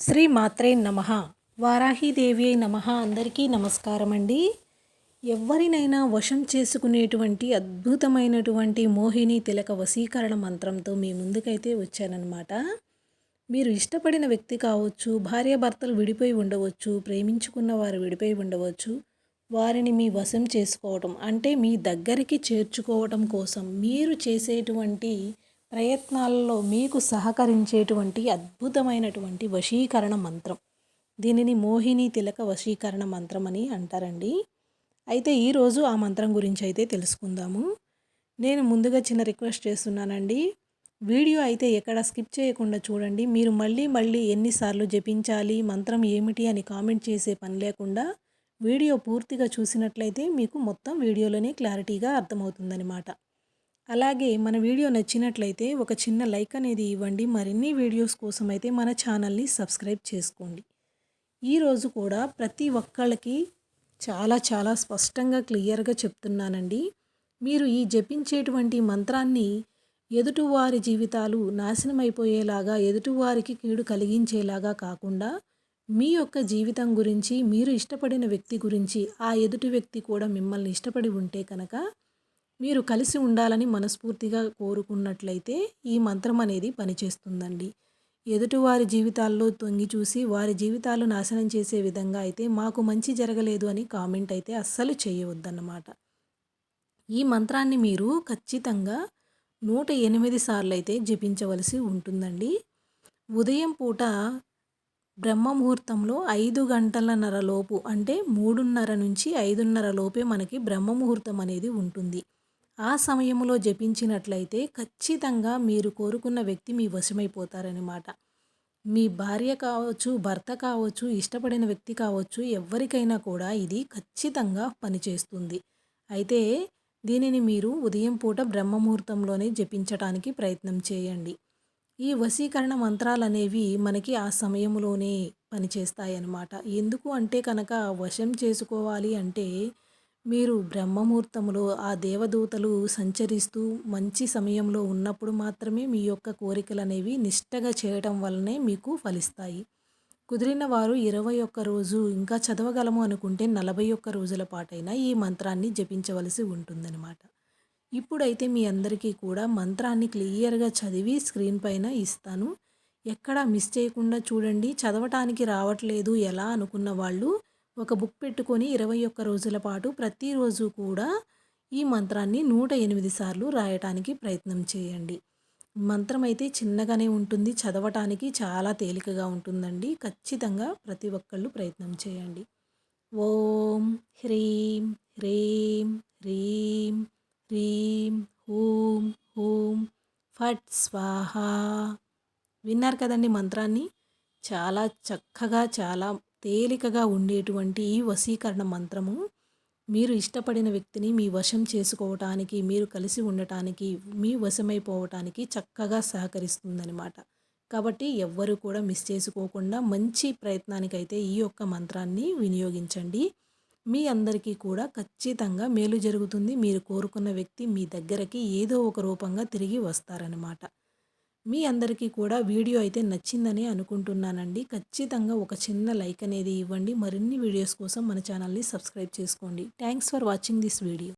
శ్రీ మాత్రే నమ. వారాహిదేవి అయి నమ. అందరికీ నమస్కారం అండి ఎవరినైనా వశం చేసుకునేటువంటి అద్భుతమైనటువంటి మోహిని తిలక వశీకరణ మంత్రంతో మీ ముందుకైతే వచ్చానన్నమాట. మీరు ఇష్టపడిన వ్యక్తి కావచ్చు భార్యాభర్తలు విడిపోయి ఉండవచ్చు ప్రేమించుకున్న వారు విడిపోయి ఉండవచ్చు వారిని మీ వశం చేసుకోవటం అంటే మీ దగ్గరికి చేర్చుకోవటం కోసం మీరు చేసేటువంటి ప్రయత్నాలలో మీకు సహకరించేటువంటి అద్భుతమైనటువంటి వశీకరణ మంత్రం. దీనిని మోహిని తిలక వశీకరణ మంత్రం అని అంటారండి. అయితే ఈరోజు ఆ మంత్రం గురించి అయితే తెలుసుకుందాము. నేను ముందుగా చిన్న రిక్వెస్ట్ చేస్తున్నానండి. వీడియో అయితే ఎక్కడ స్కిప్ చేయకుండా చూడండి. మీరు మళ్ళీ మళ్ళీ ఎన్నిసార్లు జపించాలి మంత్రం ఏమిటి అని కామెంట్ చేసే పని లేకుండా వీడియో పూర్తిగా చూసినట్లయితే మీకు మొత్తం వీడియోలోనే క్లారిటీగా అర్థమవుతుందనమాట అలాగే మన వీడియో నచ్చినట్లయితే ఒక చిన్న లైక్ అనేది ఇవ్వండి. మరిన్ని వీడియోస్ కోసం అయితే మన ఛానల్ని సబ్స్క్రైబ్ చేసుకోండి. ఈరోజు కూడా ప్రతి ఒక్కళ్ళకి చాలా చాలా స్పష్టంగా క్లియర్గా చెప్తున్నానండి. మీరు ఈ జపించేటువంటి మంత్రాన్ని ఎదుటివారి జీవితాలు నాశనమైపోయేలాగా ఎదుటివారికి కీడు కలిగించేలాగా కాకుండా మీ యొక్క జీవితం గురించి మీరు ఇష్టపడిన వ్యక్తి గురించి ఆ ఎదుటి వ్యక్తి కూడా మిమ్మల్ని ఇష్టపడి ఉంటే కనుక మీరు కలిసి ఉండాలని మనస్ఫూర్తిగా కోరుకున్నట్లయితే ఈ మంత్రం అనేది పనిచేస్తుందండి. ఎదుటివారి జీవితాల్లో తొంగి చూసి వారి జీవితాలు నాశనం చేసే విధంగా అయితే మాకు మంచి జరగలేదు అని కామెంట్ అయితే అస్సలు చేయవద్దన్నమాట. ఈ మంత్రాన్ని మీరు ఖచ్చితంగా నూట ఎనిమిది సార్లు అయితే జపించవలసి ఉంటుందండి. ఉదయం పూట బ్రహ్మ ముహూర్తంలో ఐదు గంటలన్నర లోపు అంటే మూడున్నర నుంచి ఐదున్నర లోపే మనకి బ్రహ్మ ముహూర్తం అనేది ఉంటుంది. ఆ సమయంలో జపించినట్లయితే ఖచ్చితంగా మీరు కోరుకున్న వ్యక్తి మీ వశమైపోతారనమాట మీ భార్య కావచ్చు భర్త కావచ్చు ఇష్టపడిన వ్యక్తి కావచ్చు ఎవరికైనా కూడా ఇది ఖచ్చితంగా పనిచేస్తుంది. అయితే దీనిని మీరు ఉదయం పూట బ్రహ్మముహూర్తంలోనే జపించటానికి ప్రయత్నం చేయండి. ఈ వశీకరణ మంత్రాలు అనేవి మనకి ఆ సమయంలోనే పనిచేస్తాయి అన్నమాట ఎందుకు అంటే కనుక వశం చేసుకోవాలి అంటే మీరు బ్రహ్మముహూర్తంలో ఆ దేవదూతలు సంచరిస్తూ మంచి సమయంలో ఉన్నప్పుడు మాత్రమే మీ యొక్క కోరికలు అనేవి నిష్టగా చేయటం వల్లనే మీకు ఫలిస్తాయి. కుదిరిన వారు ఇరవై ఒక్క రోజు ఇంకా చదవగలము అనుకుంటే నలభై ఒక్క రోజుల పాటైనా ఈ మంత్రాన్ని జపించవలసి ఉంటుందన్నమాట. ఇప్పుడైతే మీ అందరికీ కూడా మంత్రాన్ని క్లియర్గా చదివి స్క్రీన్ పైన ఇస్తాను. ఎక్కడా మిస్ చేయకుండా చూడండి. చదవటానికి రావట్లేదు ఎలా అనుకున్న వాళ్ళు ఒక బుక్ పెట్టుకొని ఇరవై ఒక్క రోజుల పాటు ప్రతిరోజు కూడా ఈ మంత్రాన్ని నూట ఎనిమిది సార్లు రాయటానికి ప్రయత్నం చేయండి. మంత్రం అయితే చిన్నగానే ఉంటుంది చదవటానికి చాలా తేలికగా ఉంటుందండి. ఖచ్చితంగా ప్రతి ఒక్కళ్ళు ప్రయత్నం చేయండి. ఓం హ్రీం హ్రీం హ్రీం హ్రీం హూం హూం ఫట్ స్వాహ. విన్నారు కదండి మంత్రాన్ని? చాలా చక్కగా చాలా తేలికగా ఉండేటువంటి ఈ వశీకరణ మంత్రము మీరు ఇష్టపడిన వ్యక్తిని మీ వశం చేసుకోవటానికి మీరు కలిసి ఉండటానికి మీ వశమైపోవటానికి చక్కగా సహకరిస్తుందనమాట కాబట్టి ఎవ్వరు కూడా మిస్ చేసుకోకుండా మంచి ప్రయత్నానికైతే ఈ యొక్క మంత్రాన్ని వినియోగించండి. మీ అందరికీ కూడా ఖచ్చితంగా మేలు జరుగుతుంది. మీరు కోరుకున్న వ్యక్తి మీ దగ్గరకి ఏదో ఒక రూపంగా తిరిగి వస్తారనమాట మీ అందరికీ కూడా వీడియో అయితే నచ్చిందని అనుకుంటున్నానండి. ఖచ్చితంగా ఒక చిన్న లైక్ అనేది ఇవ్వండి. మరిన్ని వీడియోస్ కోసం మన ఛానల్ని సబ్స్క్రైబ్ చేసుకోండి. Thanks for watching this video.